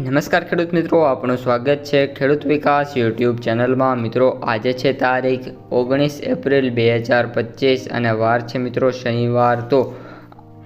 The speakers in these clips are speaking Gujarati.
નમસ્કાર ખેડૂત મિત્રો આપણું સ્વાગત છે ખેડૂત વિકાસ યુટ્યુબ ચેનલમાં. મિત્રો, આજે છે તારીખ ઓગણીસ એપ્રિલ બે હજાર પચીસ અને વાર છે મિત્રો શનિવાર. તો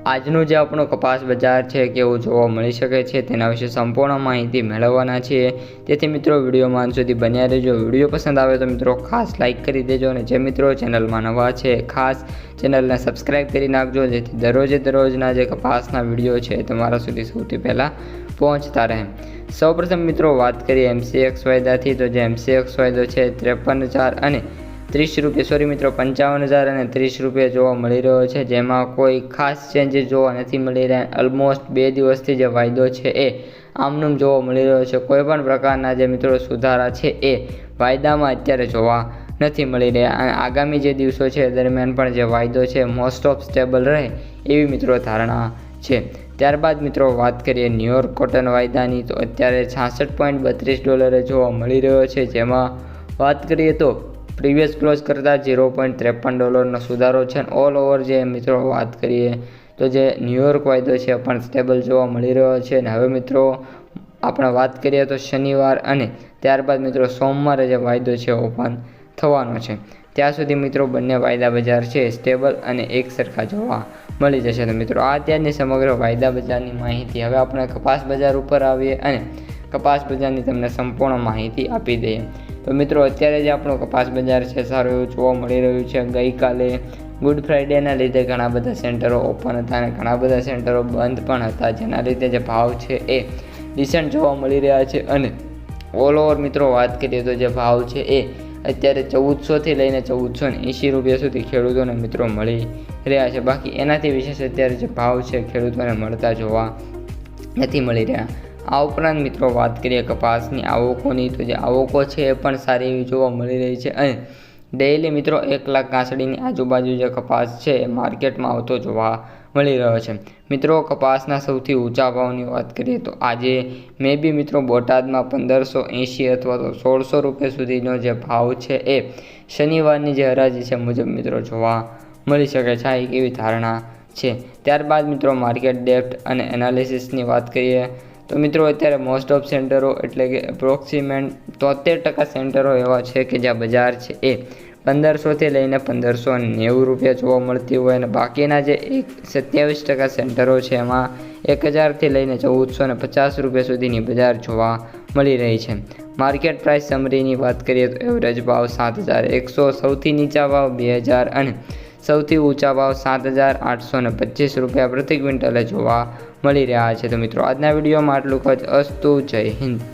આજનું જે આપણો કપાસ બજાર છે, કેવું જોવા મળી શકે છે, તેના વિશે સંપૂર્ણ માહિતી મેળવવાના છીએ. તેથી મિત્રો વિડીયોમાં સુધી બન્યા રહેજો. વીડિયો પસંદ આવે તો મિત્રો, ખાસ લાઇક કરી દેજો અને જે મિત્રો ચેનલમાં નવા છે, ખાસ ચેનલને સબસ્ક્રાઇબ કરી નાખજો, જેથી દરરોજે દરરોજના જે કપાસના વીડિયો છે, તમારા સુધી સૌથી પહેલાં પહોંચતા રહે. સૌપ્રથમ મિત્રો, વાત કરીએ એમસીએક્સ વાયદાથી. તો જે એમસીએક્સ વાયદો છે, ત્રેપન હજાર અને ત્રીસ રૂપિયા સોરી મિત્રો, પંચાવન હજાર અને ત્રીસ રૂપિયા જોવા મળી રહ્યો છે, જેમાં કોઈ ખાસ ચેન્જીસ જોવા નથી મળી રહ્યા. ઓલમોસ્ટ બે દિવસથી જે વાયદો છે એ આમનું જોવા મળી રહ્યો છે. કોઈ પણ પ્રકારના જે મિત્રો સુધારા છે એ વાયદામાં અત્યારે જોવા નથી મળી રહ્યા. અને આગામી જે દિવસો છે દરમિયાન પણ જે વાયદો છે મોસ્ટ ઓફ સ્ટેબલ રહે એવી મિત્રો ધારણા છે. ત્યારબાદ મિત્રો વાત કરીએ ન્યુયોર્ક કોટન વાયદાની, તો અત્યારે છાસઠ પોઈન્ટ બત્રીસ ડોલરે જોવા મળી રહ્યો છે. જેમાં વાત કરીએ તો પ્રીવિયસ ક્લોઝ કરતાં ઝીરો પોઈન્ટ ત્રેપન ડોલરનો સુધારો છે અને ઓલ ઓવર જે મિત્રો વાત કરીએ તો જે ન્યુયોર્ક વાયદો છે પણ સ્ટેબલ જોવા મળી રહ્યો છે અને હવે મિત્રો આપણે વાત કરીએ તો શનિવાર અને ત્યારબાદ મિત્રો સોમવારે જે વાયદો છે ઓપન થવાનો છે. ત્યાં સુધી મિત્રો બંને વાયદા બજાર છે સ્ટેબલ અને એક સરખા જોવા મળી જશે. તો મિત્રો આ ત્યારની સમગ્ર વાયદા બજારની માહિતી હવે આપણે કપાસ બજાર ઉપર આવીએ અને કપાસ બજારની તમને સંપૂર્ણ માહિતી આપી દઈએ. તો મિત્રો, અત્યારે જે આપણું કપાસ બજાર છે, સારું એવું જોવા મળી રહ્યું છે. ગઈકાલે ગુડ ફ્રાઈડેના લીધે ઘણા બધા સેન્ટરો ઓપન હતા અને ઘણા બધા સેન્ટરો બંધ પણ હતા. જેના લીધે જે ભાવ છે એ ડિસન્ટ જોવા મળી રહ્યા છે. અને ઓલ ઓવર મિત્રો, વાત કરીએ તો જે ભાવ છે એ અત્યારે ચૌદસોથી લઈને ચૌદસો ને એંશી રૂપિયા સુધી ખેડૂતોને મિત્રો મળી રહ્યા છે. બાકી એનાથી વિશેષ અત્યારે જે ભાવ છે, ખેડૂતોને મળતા જોવા નથી મળી રહ્યા. આ ઉપરાંત મિત્રો વાત કરીએ કપાસની આવકોની, તો જે આવકો છે એ પણ સારી એવી જોવા મળી રહી છે અને ડેઇલી મિત્રો એક લાખ કાંસળીની આજુબાજુ જે કપાસ છે એ માર્કેટમાં આવતો જોવા મળી રહ્યો છે. મિત્રો કપાસના સૌથી ઊંચા ભાવની વાત કરીએ તો આજે મે બી મિત્રો બોટાદમાં પંદરસો એંશી અથવા તો સોળસો રૂપિયા સુધીનો જે ભાવ છે એ શનિવારની જે હરાજી છે મુજબ મિત્રો જોવા મળી શકે છે. આ એક એવી ધારણા છે. ત્યારબાદ મિત્રો માર્કેટ ડેપ્ટ અને એનાલિસિસની વાત કરીએ તો મિત્રો, અત્યારે મોસ્ટ ઓફ સેન્ટરો એટલે કે એપ્રોક્સિમેટ તોતેર ટકા સેન્ટરો એવા છે કે જ્યાં બજાર છે એ પંદરસોથી લઈને પંદરસો નેવું રૂપિયા જોવા મળતી હોય અને બાકીના જે એક સત્યાવીસ ટકા સેન્ટરો છે એમાં એક હજારથી લઈને ચૌદસો ને પચાસ રૂપિયા સુધીની બજાર જોવા મળી રહી છે. માર્કેટ પ્રાઇસ સમરીની વાત કરીએ તો એવરેજ ભાવ સાત હજાર એકસો સૌથી નીચા ભાવ બે હજાર અને સૌથી ઊંચા ભાવ સાત હજાર આઠસો ને પચીસ રૂપિયા પ્રતિ ક્વિન્ટલે જોવા મળી રહ્યા છે. તો મિત્રો, આજના વિડીયોમાં આટલું જ. અસ્તુ જય હિન્દ.